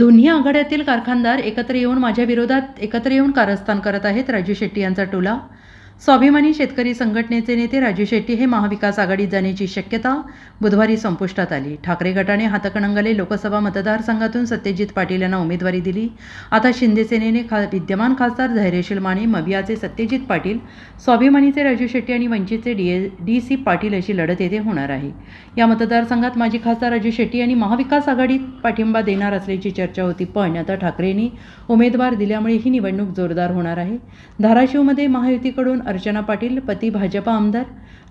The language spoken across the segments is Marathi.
दोन्ही आघाड्यातील कारखानदार एकत्र येऊन माझ्या विरोधात एकत्र येऊन कारस्थान करत आहेत. राजू शेट्टी यांचा टोला. स्वाभिमानी शेतकरी संघटनेचे नेते राजू शेट्टी हे महाविकास आघाडीत जाण्याची शक्यता बुधवारी संपुष्टात आली. ठाकरे गटाने हातकणंगले लोकसभा मतदारसंघातून सत्यजित पाटील यांना उमेदवारी दिली. आता शिंदे सेनेने खा विद्यमान खासदार धैर्यशील माने मवियाचे सत्यजित पाटील स्वाभिमानीचे राजू शेट्टी आणि वंचितचे डी डी सी पाटील अशी लढत येथे होणार आहे. या मतदारसंघात माजी खासदार राजू शेट्टी यांनी महाविकास आघाडीत पाठिंबा देणार असल्याची चर्चा होती पण आता ठाकरेंनी उमेदवार दिल्यामुळे ही निवडणूक जोरदार होणार आहे. धाराशिवमध्ये महायुतीकडून अर्चना पाटील पती भाजपा आमदार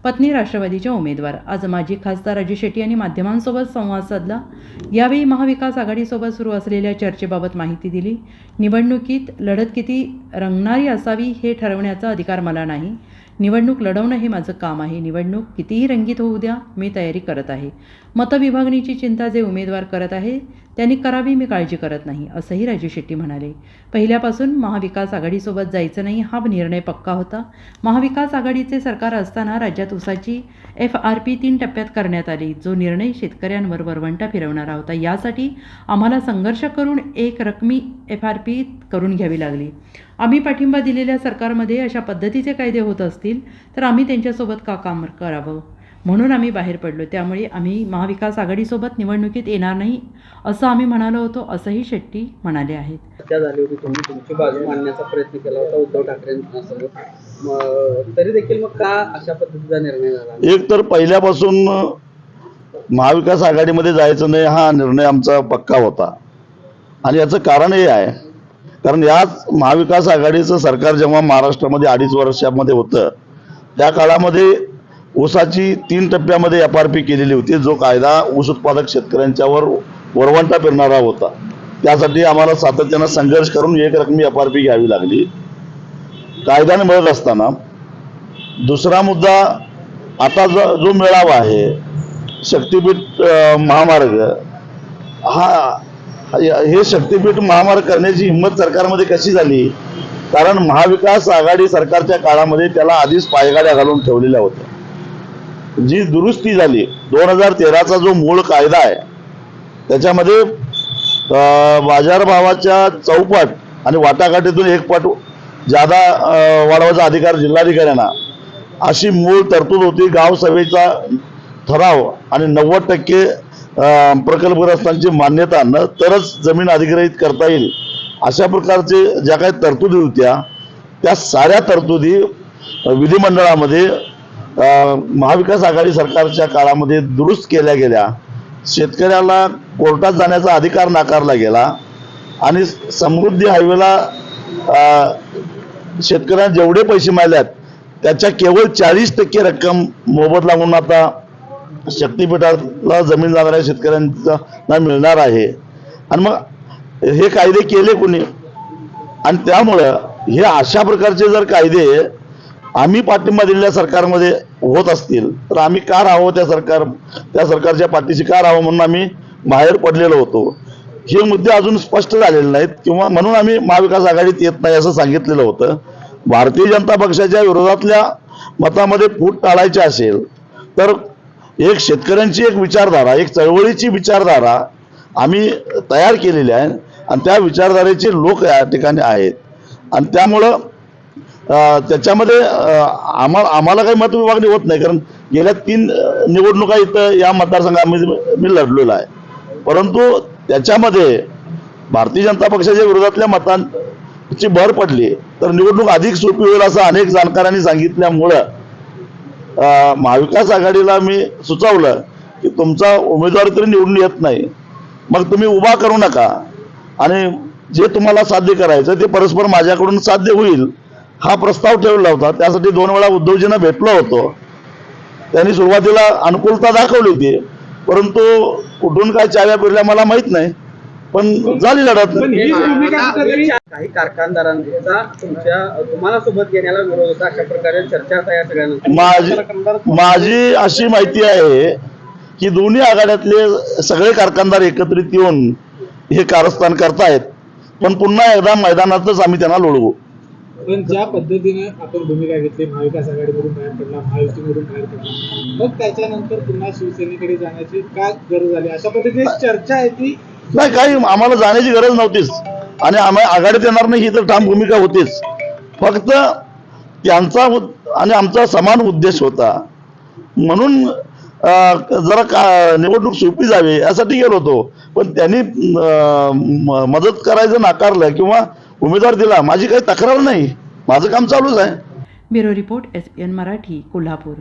पत्नी राष्ट्रवादीच्या उमेदवार. आज माजी खासदार राजू शेट्टी यांनी माध्यमांसोबत संवाद साधला. यावेळी महाविकास आघाडीसोबत सुरू असलेल्या चर्चेबाबत माहिती दिली. निवडणुकीत लढत किती रंगणारी असावी हे ठरवण्याचा अधिकार मला नाही. निवडणूक लढवणं हे माझं काम आहे. निवडणूक कितीही रंगीत होऊ द्या मी तयारी करत आहे. मतविभागणीची चिंता जे उमेदवार करत आहे त्यांनी करावी मी काळजी करत नाही असंही राजू शेट्टी म्हणाले. पहिल्यापासून महाविकास आघाडीसोबत जायचं नाही हा निर्णय पक्का होता. महाविकास आघाडीचे सरकार असताना राज्यात ऊसाची एफ आर पी तीन टप्प्यात करण्यात आली. जो निर्णय शेतकऱ्यांवर वरवंटा फिरवणारा होता यासाठी आम्हाला संघर्ष करून एक रकमी एफ आर पी करून घ्यावी लागली. आम्ही पाठिंबा दिलेल्या सरकारमध्ये अशा पद्धतीचे कायदे होत असतील तर आम्ही त्यांच्यासोबत का काम करावं? म्हणून आम्ही बाहेर पडलो. त्यामुळे आम्ही महाविकास आघाडीसोबत निवडणुकीत येणार नाही असं आम्ही म्हणालो होतो असंही शेट्टी म्हणाले आहेत. चर्चा झाली होती तुम्ही तुमची बाजू मांडण्याचा प्रयत्न केला होता उद्धव ठाकरेंसमोर. तरी देखील मग का अशा पद्धतीचा निर्णय झाला एक तर पहिल्यापासून महाविकास आघाडीमध्ये जायचं नाही हा निर्णय आमचा पक्का होता. आणि याचं कारण हे आहे कारण याच महाविकास आघाडीचं सरकार जेव्हा महाराष्ट्रामध्ये अडीच वर्षामध्ये होतं त्या काळामध्ये ऊसाची तीन टप्प्यामध्ये एफ आर पी केलेली होती. जो कायदा ऊस उत्पादक शेतकऱ्यांच्यावर वरवंटा फिरणारा होता. त्यासाठी आम्हाला सातत्यानं संघर्ष करून एक रकमी एफ आर पी घ्यावी लागली. कायद्याने मिळत असताना दुसरा मुद्दा आता जो जो मेळावा आहे शक्तीपीठ महामार्ग हा हे शक्तीपीठ महामार्ग करण्याची हिंमत सरकारमध्ये कशी झाली? कारण महाविकास आघाडी सरकारच्या काळामध्ये त्याला आधीच पायगाड्या घालून ठेवलेल्या होत्या. जी दुरुस्ती झाली दोन हजार तेराचा जो मूळ कायदा आहे त्याच्यामध्ये बाजारभावाच्या चौपट आणि वाटाघाटीतून एक पट जादा वाढवायचा अधिकार जिल्हाधिकाऱ्यांना अशी मूळ तरतूद होती. गावसभेचा ठराव आणि नव्वद टक्के प्रकल्पग्रस्तांची मान्यता न तरच जमीन अधिग्रहित करता येईल. अशा प्रकारचे ज्या काही तरतुदी होत्या त्या साऱ्या तरतुदी विधिमंडळामध्ये महाविकास आघाडी सरकारच्या काळामध्ये दुरुस्त केल्या गेल्या. शेतकऱ्याला कोर्टात जाण्याचा अधिकार नाकारला गेला आणि समृद्धी हायवेला शेतकऱ्यांना जेवढे पैसे मिळाल्यात त्याच्या केवळ चाळीस टक्के रक्कम मोबदला म्हणून आता शक्तीपीठाला जमीन जाणाऱ्या शेतकऱ्यांचा मिळणार आहे. आणि मग हे कायदे केले कोणी? आणि त्यामुळं हे अशा प्रकारचे जर कायदे आम्ही पाठिंबा दिलेल्या सरकारमध्ये होत असतील तर आम्ही का राहावं त्या सरकार त्या सरकारच्या पाठीशी का राहावं म्हणून आम्ही बाहेर पडलेलो होतो. हे मुद्दे अजून स्पष्ट झालेले नाहीत किंवा म्हणून आम्ही महाविकास आघाडीत येत नाही असं सांगितलेलं होतं. भारतीय जनता पक्षाच्या विरोधातल्या मतामध्ये फूट टाळायची असेल तर एक शेतकऱ्यांची एक विचारधारा एक चळवळीची विचारधारा आम्ही तयार केलेली आहे. आणि त्या विचारधारेचे लोक या ठिकाणी आहेत. आणि त्यामुळं त्याच्यामध्ये आम्हा आम्हाला काही मत विभागणी होत नाही कारण गेल्या तीन निवडणुका इथं या मतदारसंघामध्ये मी लढलेलो आहे. परंतु त्याच्यामध्ये भारतीय जनता पक्षाच्या विरोधातल्या मतांची भर पडली तर निवडणूक अधिक सोपी होईल असं अनेक जाणकारांनी सांगितल्यामुळं महाविकास आघाडीला मी सुचवलं की तुमचा उमेदवार तरी निवडून येत नाही. मग तुम्ही उभा करू नका. आणि जे तुम्हाला साध्य करायचं ते परस्पर माझ्याकडून साध्य होईल. हा प्रस्ताव ठेवला होता. त्यासाठी दोन वेळा उद्धवजींना भेटलो होतो. त्यांनी सुरुवातीला अनुकूलता दाखवली होती. परंतु कुठून काय चाव्या फिरल्या मला माहीत नाही. पण झाली लढत. काही कारखानदारांचा तुमच्या तुम्हाला सोबत घेण्याला विरोध होता. अशा प्रकारे चर्चा आता या सगळ्यांना माझी माझी अशी माहिती आहे की दोन्ही आघाड्यातले सगळे कारखानदार एकत्रित येऊन हे कारस्थान करतायत. पण पुन्हा एकदा मैदानातच आम्ही त्यांना लोळवू. पण ज्या पद्धतीने आपण भूमिका घेतली महाविकास आघाडीमधून बाहेर पडला महायुतीमधून बाहेर पडला मग त्याच्यानंतर पुन्हा शिवसेनेकडे जाण्याची का गरज आली? अशा पद्धतीने चर्चा आहे ती. नाही काही आम्हाला जाण्याची गरज नव्हतीच. आणि आम्ही आघाडीत येणार नाही ही तर ठाम भूमिका होतीच. फक्त त्यांचा आणि आमचा समान उद्देश होता. म्हणून जरा का निवडणूक सोपी जावी यासाठी गेलो होतो. पण त्यांनी मदत करायचं नाकारलं किंवा उमेदवार दिला माझी काही तक्रार नाही. माझं काम चालूच आहे. Bureau report S N Marathi Kolhapur.